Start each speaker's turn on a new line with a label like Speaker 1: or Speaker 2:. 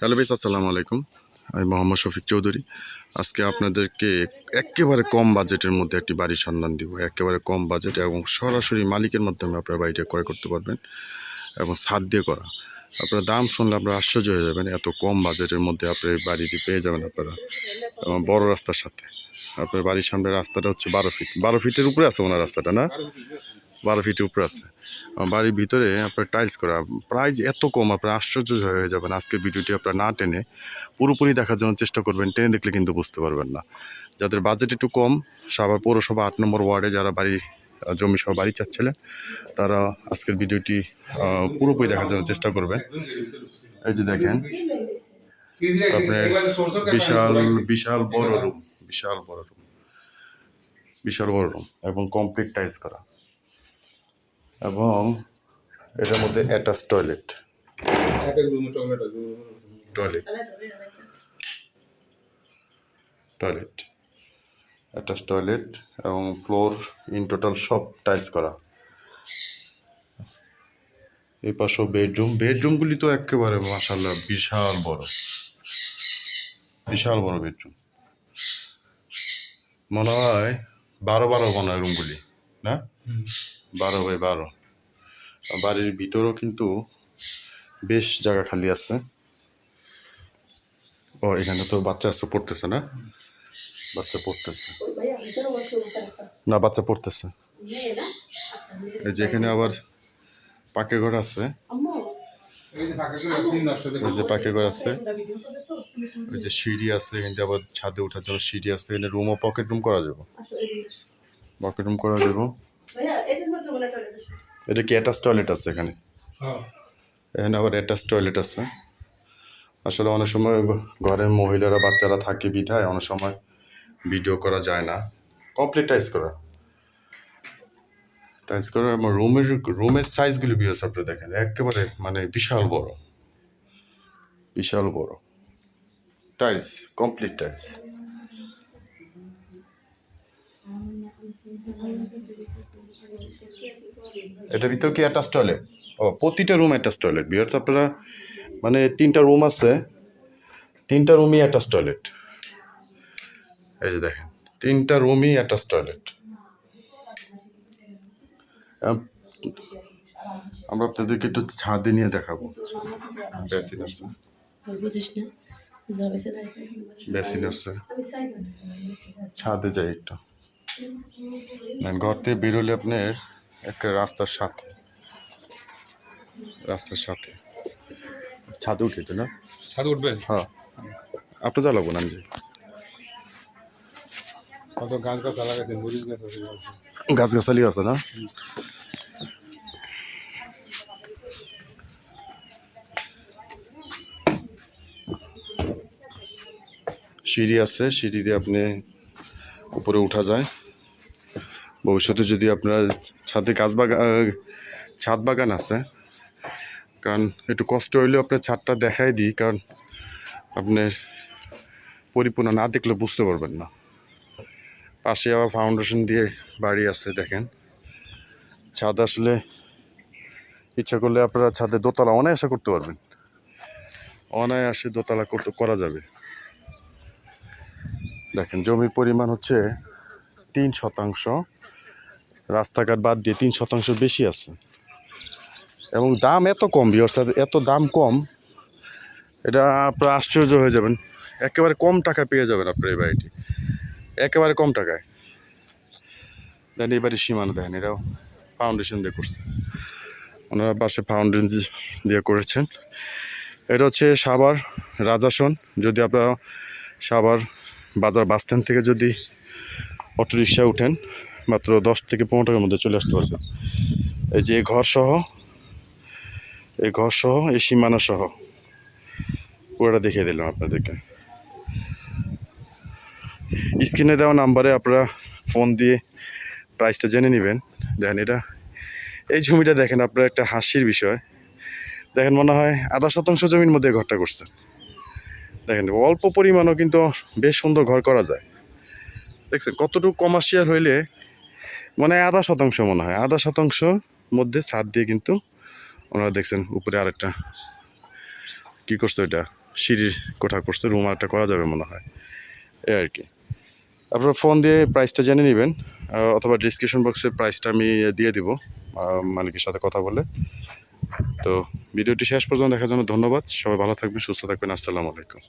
Speaker 1: Hello base আসসালামু আলাইকুম। আমি মোহাম্মদ শফিক চৌধুরী। আজকে আপনাদেরকে একেবারে কম বাজেটের মধ্যে একটি বাড়ির সন্ধান দিব। একেবারে কম বাজেট এবং সরাসরি মালিকের মাধ্যমে আপনার বাড়িটা ক্রয় করতে পারবেন এবং ছাদ দিয়ে করা। আপনার দাম শুনলে আপনারা আশ্চর্য হয়ে যাবেন, এত কম বাজেটের মধ্যে আপনার বাড়িটি পেয়ে যাবেন আপনারা এবং বড় রাস্তার সাথে। আপনার বাড়ির সামনে রাস্তাটা হচ্ছে বারো ফিট। বারো ফিটের উপরে আছে ওনার রাস্তাটা, না? বারো ফিটের উপরে আছে। বাড়ির ভিতরে আপনার টাইলস করা। প্রাইস এত কম, আপনার আশ্চর্য হয়ে যাবেন। আজকের ভিডিওটি আপনার না টেনে পুরোপুরি দেখার জন্য চেষ্টা করবেন। টেনে দেখলে কিন্তু বুঝতে পারবেন না। যাদের বাজেট একটু কম, সাভার পৌরসভা আট নম্বর ওয়ার্ডে যারা বাড়ি জমি সহ বাড়ি চাচ্ছিলেন, তারা আজকের ভিডিওটি পুরোপুরি দেখার জন্য চেষ্টা করবেন। এই যে দেখেন, আপনার বিশাল বিশাল বড় রুম বিশাল বড় রুম বিশাল বড় রুম এবং কমপ্লিট টাইলস করা। এবং এটার মধ্যে attach toilet toilet toilet attach toilet এবং ফ্লোর ইন টোটাল সব টাইলস করা। এই পাশেও বেডরুম বেডরুমগুলি তো একেবারে মাসাল্লাহ বিশাল বড়। বিশাল বড় বেডরুম মনে হয় বারো বারো মনে রুমগুলি না? বারো বাই বারো। বাড়ির ভিতরেও কিন্তু বেশ জায়গা খালি আছে। ও, এখানে তো বাচ্চা আছে, পড়তেছে না? বাচ্চা পড়তেছে। না, বাচ্চা পড়তেছে। এই যে এখানে আবার পাকে ঘর আছে। এই যে পাকে ঘর আছে। ওই যে সিঁড়ি আছে, এখানে আবার ছাদে ওঠার জন্য সিঁড়ি আছে। এখানে রুমও পকেট রুম করা যাবে। পকেট রুম করা যাবে। এটা কি অ্যাটাচ টয়লেট আছে এখানে? এখানে আবার অ্যাটাচ টয়লেট আছে। আসলে অনেক সময় ঘরের মহিলারা বাচ্চারা থাকে বিধায় অনেক সময় ভিডিও করা যায় না। কমপ্লিট টাইস করা। টাইস করা আমার রুমের রুমের সাইজগুলো বিয়স আপনি দেখেন একেবারে মানে বিশাল বড়। বিশাল বড়। টাইলস কমপ্লিট টাইলস এটার ভিতর কি অ্যাটাচ টয়লেট ও, প্রতিটা রুম অ্যাটাচ টয়লেট বিয়ার্স আপনারা মানে তিনটা রুম আছে, তিনটা রুমই অ্যাটাচ টয়লেট এই যে দেখেন, তিনটা রুমই অ্যাটাচ টয়লেট আমরা আপনাদেরকে একটু ছাদে নিয়ে দেখাবো। বেসিন আছে। বেসিন আছে। ছাদে যাই একটু। ঘর থেকে বেরোলে আপনার একটা রাস্তার সাথে। রাস্তার সাথে। ছাদে উঠে তো না?
Speaker 2: ছাদ উঠবেন?
Speaker 1: হ্যাঁ। আপনি জ্বালাবো না যে
Speaker 2: কত গাছ গাছ লাগাইছেন মরিচ গাছ আছে
Speaker 1: গাছ গাছালি আছে না? সিঁড়ি আছে সিঁড়ি দিয়ে আপনি উপরে উঠা যায়। ভবিষ্যতে যদি আপনার ছাদে গাছ বাগান ছাদ বাগান আছে, কারণ একটু কষ্ট হইলেও আপনার ছাদটা দেখাই দিই, কারণ আপনার পরিপূর্ণ না দেখলে বুঝতে পারবেন না। পাশে আবার ফাউন্ডেশন দিয়ে বাড়ি আছে, দেখেন। ছাদ আসলে ইচ্ছা করলে আপনারা ছাদে দোতলা অনায়াসে করতে পারবেন। অনায়াসে দোতলা করতে করা যাবে। দেখেন, জমির পরিমাণ হচ্ছে তিন শতাংশ। রাস্তাঘাট বাদ দিয়ে তিন শতাংশ বেশি আছে। এবং দাম এত কম বিয়র এত দাম কম, এটা আপনারা আশ্চর্য হয়ে যাবেন। একেবারে কম টাকা পেয়ে যাবেন আপনার এই বাড়িটি। একেবারে কম টাকায়। দেন এই বাড়ির সীমানা দেখেন, এটাও ফাউন্ডেশন দিয়ে করছে। ওনারা পাশে ফাউন্ডেশন দিয়ে করেছেন। এটা হচ্ছে সাভার রাজাসন। যদি আপনারা সাভার বাজার বাসস্ট্যান্ড থেকে যদি অটো রিক্সায় উঠেন মাত্র দশ থেকে পনেরো টাকার মধ্যে চলে আসতে পারবেন এই যে ঘর সহ এই ঘর সহ এই সীমানা সহ পুরোটা দেখিয়ে দিলাম আপনাদেরকে। স্ক্রিনে দেওয়া নাম্বারে আপনারা ফোন দিয়ে প্রাইসটা জেনে নেবেন। দেখেন এটা, এই জমিটা দেখেন আপনার একটা হাসির বিষয়। দেখেন মনে হয় আধা শতাংশ জমির মধ্যে ঘরটা করছে। দেখেন, অল্প পরিমাণও কিন্তু বেশ সুন্দর ঘর করা যায়। দেখছেন, কতটুকু কমার্শিয়াল হইলে মানে আধা শতাংশ মনে হয়। আধা শতাংশ মধ্যে ছাদ দিয়ে কিন্তু ওনারা দেখছেন উপরে আরেকটা কি করছে ওইটা? সিঁড়ির কোঠা করছে, রুম একটা করা যাবে মনে হয়। এই আর কি। আপনারা ফোন দিয়ে প্রাইসটা জেনে নেবেন অথবা ডিসক্রিপশন বক্সে প্রাইসটা আমি দিয়ে দিব মালিকের সাথে কথা বলে। তো ভিডিওটি শেষ পর্যন্ত দেখার জন্য ধন্যবাদ। সবাই ভালো থাকবেন, সুস্থ থাকবেন। আসসালামু আলাইকুম।